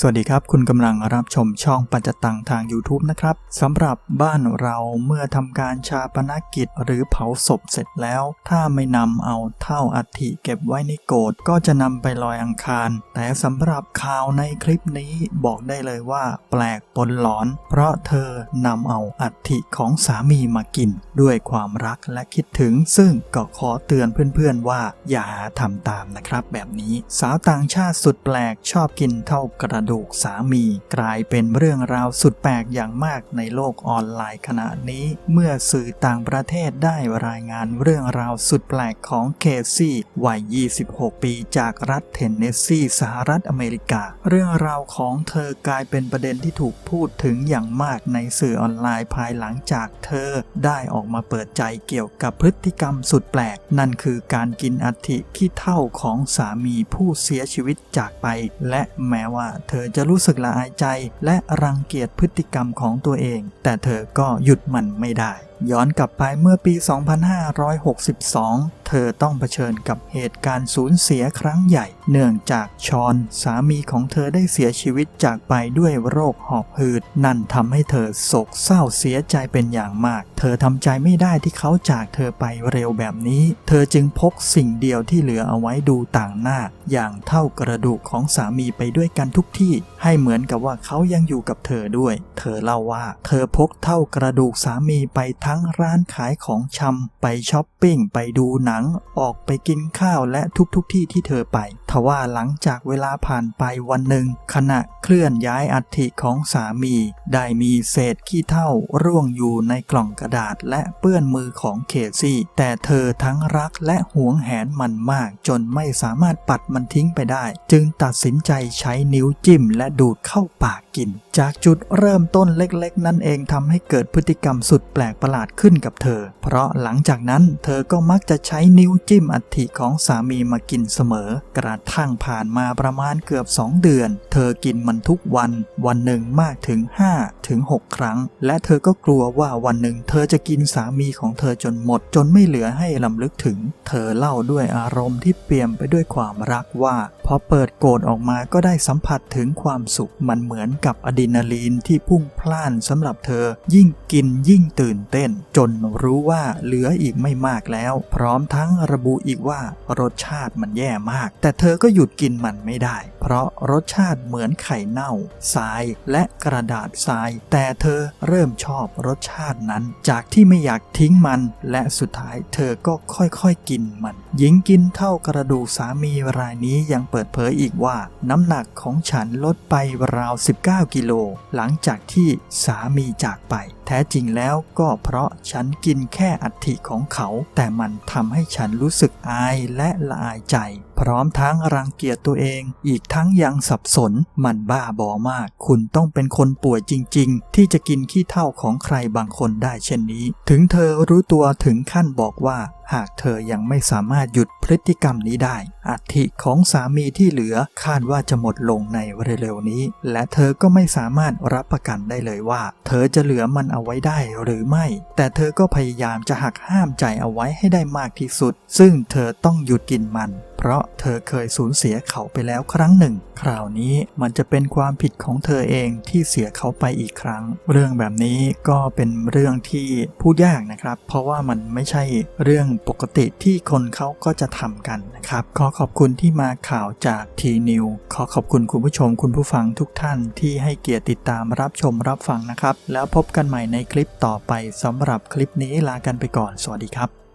สวัสดีครับ คุณกำลังรับชมช่องปัจจตังทาง YouTube นะครับสำหรับบ้านเราเมื่อทำการชาปนกิจหรือเผาศพเสร็จแล้ว ถ้าไม่นำเอาเท่าอัฐิเก็บไว้ในโกดก็จะนำไปลอยอังคาร แต่สำหรับข่าวในคลิปนี้บอกได้เลยว่า แปลกปนหลอน เพราะเธอนำเอาอัฐิของสามีมากิน ด้วยความรักและคิดถึง ซึ่งก็ขอเตือนเพื่อนๆว่าอย่าหาทำตามนะครับ แบบนี้สาวต่างชาติสุดแปลกชอบกินเท่ากระดูกสามี กลายเป็นเรื่องราวสุดแปลกอย่างมากในโลกออนไลน์ขณะนี้ เมื่อสื่อต่างประเทศได้รายงานเรื่องราวสุดแปลกของเคซี่วัย 26 ปีจากรัฐเทนเนสซีสหรัฐอเมริกา เรื่องราวของเธอกลายเป็นประเด็นที่ถูกพูดถึงอย่างมากในสื่อออนไลน์ภายหลังจากเธอได้ออกมาเปิดใจเกี่ยวกับพฤติกรรมสุดแปลก นั่นคือการกินอัฐิขี้เท่าของสามีผู้เสียชีวิตจากไป และแม้ว่าเธอจะรู้สึกละอายใจและรังเกียจพฤติกรรมของตัวเอง แต่เธอก็หยุดมันไม่ได้ ย้อนกลับไปเมื่อปี 2562 เธอต้องเผชิญกับเหตุการณ์สูญเสียครั้งใหญ่ เนื่องจากชอนสามีของเธอได้เสียชีวิตจากไปด้วยโรคหอบหืด นั่นทำให้เธอโศกเศร้าเสียใจเป็นอย่างมาก เธอทำใจไม่ได้ที่เขาจากเธอไปเร็วแบบนี้ เธอจึงพกสิ่งเดียวที่เหลือเอาไว้ดูต่างหน้า อย่างเท่ากระดูกของสามีไปด้วยกันทุกที่ ให้เหมือนกับว่าเขายังอยู่กับเธอด้วย เธอเล่าว่า เธอพกเท่ากระดูกสามีไปทั้งร้านขายของชำไปช้อปปิ้ง ไปดูหนัง ออกไปกินข้าวและทุกๆทที่ที่เธอไปทว่าหลังจากเวลาผ่านไปวันหนึ่ง ขณะเคลื่อนย้ายอัฐิของสามี ได้มีเศษขี้เท่าร่วงอยู่ในกล่องกระดาษและเปื้อนมือของเคซี่ แต่เธอทั้งรักและหวงแหนมันมาก จนไม่สามารถปัดมันทิ้งไปได้ จึงตัดสินใจใช้นิ้วจิ้มและดูดเข้าปากกิน จากจุดเริ่มต้นเล็กๆ นั่นเองทำให้เกิดพฤติกรรมสุดแปลกประหลาดขึ้นกับเธอ เพราะหลังจากนั้นเธอก็มักจะใช้นิ้วจิ้มอัฐิของสามีมากินเสมอกระทั้งผ่านมาประมาณเกือบ 2 เดือน เธอกินมันทุกวัน วันหนึ่งมากถึง5ถึง6ครั้ง และเธอก็กลัวว่าวันหนึ่งเธอจะกินสามีของเธอจนหมด จนไม่เหลือให้ลำลึกถึง เธอเล่าด้วยอารมณ์ที่เปี่ยมไปด้วยความรักว่า พอเปิดโกดออกมาก็ได้สัมผัสถึงความสุขมันเหมือนกับอะดรีนาลีนที่พุ่งพล่านสำหรับเธอ ยิ่งกินยิ่งตื่นเต้น จนรู้ว่าเหลืออีกไม่มากแล้ว พร้อมทั้งระบุอีกว่ารสชาติมันแย่มาก แต่เธอก็หยุดกินมันไม่ได้ เพราะรสชาติเหมือนไข่เน่าทรายและกระดาษทราย แต่เธอเริ่มชอบรสชาตินั้น จากที่ไม่อยากทิ้งมัน และสุดท้ายเธอก็ค่อยๆกินมันหญิงกินเท่ากระดูกสามีรายนี้ยังเปิดเผยอีกว่า น้ำหนักของฉันลดไปราว 19 กิโล หลังจากที่สามีจากไป แท้จริงแล้วก็เพราะฉันกินแค่อัฐิของเขา แต่มันทำให้ฉันรู้สึกอายและละอายใจ พร้อมทั้งรังเกียจตัวเอง อีกทั้งยังสับสนมันบ้าบอมาก คุณต้องเป็นคนป่วยจริง ๆ ที่จะกินขี้เท่าของใครบางคนได้เช่นนี้ ถึงเธอรู้ตัวถึงขั้นบอกว่าหากเธอยังไม่สามารถหยุดพฤติกรรมนี้ได้ อัฐิของสามีที่เหลือคาดว่าจะหมดลงในเร็วๆนี้ และเธอก็ไม่สามารถรับประกันได้เลยว่า เธอจะเหลือมันเอาไว้ได้หรือไม่ แต่เธอก็พยายามจะหักห้ามใจเอาไว้ให้ได้มากที่สุด ซึ่งเธอต้องหยุดกินมัน เพราะเธอเคยสูญเสียเขาไปแล้วครั้งหนึ่ง คราวนี้มันจะเป็นความผิดของเธอเองที่เสียเขาไปอีกครั้ง เรื่องแบบนี้ก็เป็นเรื่องที่พูดยากนะครับ เพราะว่ามันไม่ใช่เรื่องปกติที่คนเขาก็จะทำกันนะครับ ขอขอบคุณที่มาข่าวจากทีนิวขอขอบคุณคุณผู้ชมคุณผู้ฟังทุกท่านที่ให้เกียรติติดตามรับชมรับฟังนะครับ แล้วพบกันใหม่ในคลิปต่อไปสำหรับคลิปนี้ลากันไปก่อน สวัสดีครับ